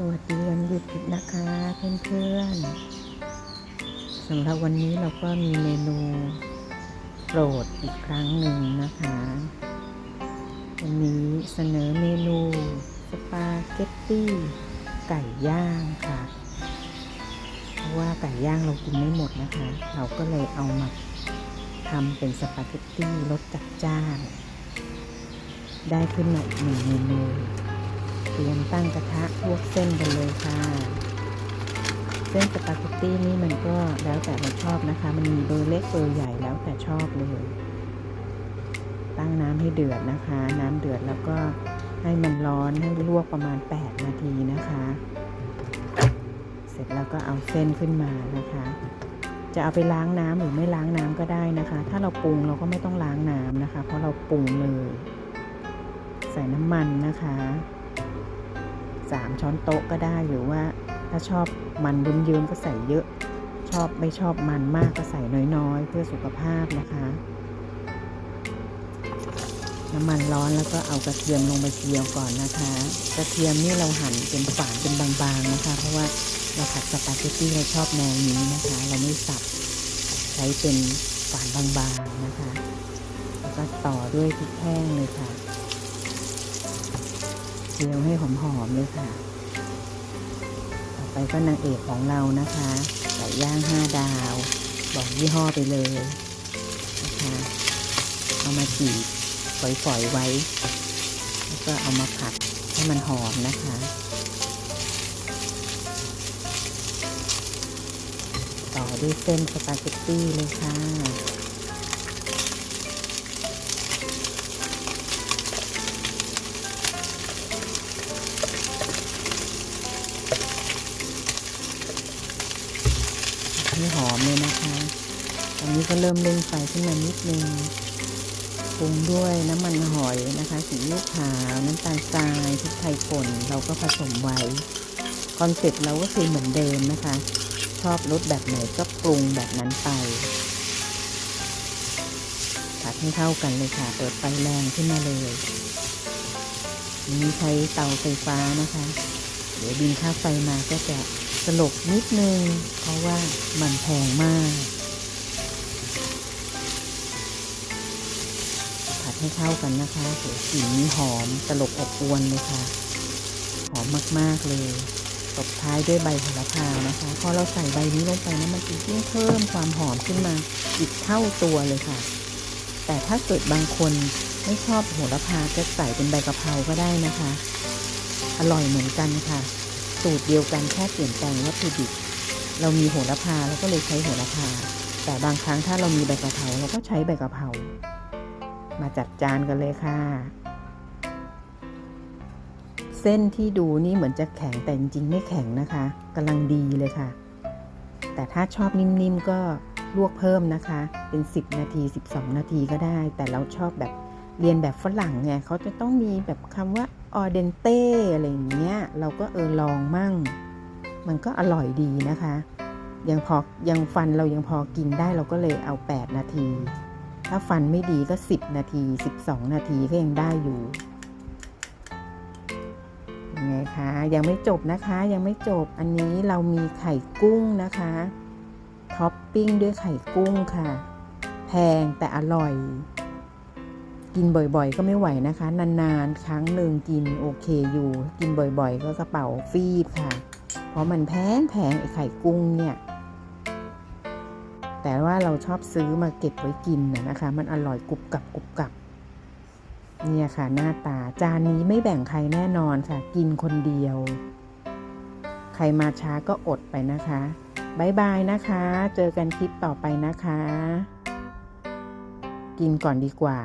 สวัสดีวันหยุดนะคะเพื่อนๆสำหรับวันนี้เราก็มีเมนูโปรดอีกครั้งหนึ่งนะคะ วันนี้เสนอเมนูสปาเกตตี้ไก่ย่างค่ะ เพราะว่าไก่ย่างเรากินไม่หมดนะคะ เราก็เลยเอามาทำเป็นสปาเกตตี้รสจัดจ้าน ได้ขึ้นมาอีกหนึ่งเมนู เตรียมตั้งกระทะลวกเส้นกันเลยค่ะ เส้นสปาเกตตี้นี่มันก็แล้วแต่เราชอบนะคะ มันมีเบอร์เล็กเบอร์ใหญ่แล้วแต่ชอบเลย ตั้งน้ำให้เดือดนะคะ น้ำเดือดแล้วก็ให้มันร้อนให้ลวกประมาณ 8 นาทีนะคะ เสร็จแล้วก็เอาเส้นขึ้นมานะคะ จะเอาไปล้างน้ำหรือไม่ล้างน้ำก็ได้นะคะ ถ้าเราปรุงเราก็ไม่ต้องล้างน้ำนะคะ เพราะเราปรุงเลย ใส่น้ำมันนะคะ สามช้อนโต๊ะก็ได้หรือว่า ถ้าชอบมันเยิ้มๆก็ใส่เยอะ ชอบไม่ชอบมันมากก็ใส่น้อยๆ เพื่อสุขภาพนะคะ น้ำมันร้อนแล้วก็เอากระเทียมลงไปเจียวก่อนนะคะ กระเทียมนี่เราหั่นเป็นฝานเป็นบางๆนะคะ เพราะว่าเราผัดสปาเกตตี้เราชอบแนวนี้นะคะ เราไม่สับใช้เป็นฝานบางๆนะคะ แล้วก็ต่อด้วยพริกแห้งเลยค่ะ เจียวให้หอมๆเลยค่ะ ต่อไปก็นางเอกของเรานะคะไก่ย่างห้าดาว บอกยี่ห้อไปเลยนะคะเอามาจีบฝอยๆไว้ แล้วก็เอามาผัดให้มันหอมนะคะต่อด้วยเส้นสปาเกตตี้เลยค่ะ ให้หอมเลยนะคะตอนนี้ก็เริ่มเร่งไฟขึ้นมานิดนึงปรุงด้วยน้ำมันหอยนะคะสีอิ๊วขาวน้ำตาลทรายพริกไทยป่นเราก็ผสมไว้คอนเซ็ปต์เราก็คือเหมือนเดิมนะคะ ชอบรสแบบไหนก็ปรุงแบบนั้นไปผัดให้เข้ากันเลยค่ะ เปิดไฟแรงขึ้นมาเลยนี้ใช้เตาไฟฟ้านะคะ เดี๋ยวบินค่าไฟมาก็จะ สลบนิดนึง เพราะว่ามันแพงมาก ผัดให้เข้ากันนะคะโหสีนี้หอมตลบอบอวนเลยค่ะ หอมมากๆเลยตบท้ายด้วยใบโหระพานะคะ พอเราใส่ใบนี้ลงไปนะมันจะยิ่งเพิ่มความหอมขึ้นมาอีกเท่าตัวเลยค่ะ แต่ถ้าเกิดบางคนไม่ชอบโหระพาจะใส่เป็นใบกะเพราก็ได้นะคะ อร่อยเหมือนกันค่ะ สูตรเดียวกันแค่เปลี่ยนแปลงวัตถุดิบเรามีโหระพาเราก็เลยใช้โหระพา แต่บางครั้งถ้าเรามีใบกะเพราเราก็ใช้ใบกะเพรามาจัดจานกันเลยค่ะ เส้นที่ดูนี่เหมือนจะแข็งแต่จริงๆไม่แข็งนะคะกำลังดีเลยค่ะ แต่ถ้าชอบนิ่มๆก็ลวกเพิ่มนะคะ เป็น 10 นาที 12 นาทีก็ได้ แต่เราชอบแบบเรียนแบบฝรั่งไงเขาจะต้องมีแบบคำว่าออเดนเต้อะไรอย่างเงี้ย เราก็เออลองมั่ง มันก็อร่อยดีนะคะ ยังพอยังฟันเรายังพอกินได้เราก็เลยเอา 8 นาที ถ้าฟันไม่ดีก็ 10 นาที 12 นาทีก็ยังได้อยู่ยังไงคะ ยังไม่จบนะคะ ยังไม่จบ อันนี้เรามีไข่กุ้งนะคะ ท็อปปิ้งด้วยไข่กุ้งค่ะ แพงแต่อร่อย กินบ่อยๆ ก็ไม่ไหวนะคะ นานๆ ครั้งหนึ่งกินโอเคอยู่ กินบ่อยๆ ก็กระเป๋าฟีบค่ะ เพราะมันแพงแพงไอไข่กุ้งเนี่ย แต่ว่าเราชอบซื้อมาเก็บไว้กินนะคะ มันอร่อยกรุบกับกรุบกับเนี่ยค่ะหน้าตาจานนี้ไม่แบ่งใครแน่นอนค่ะ กินคนเดียว ใครมาช้าก็อดไปนะคะบายบายนะคะ เจอกันคลิปต่อไปนะคะ กินก่อนดีกว่า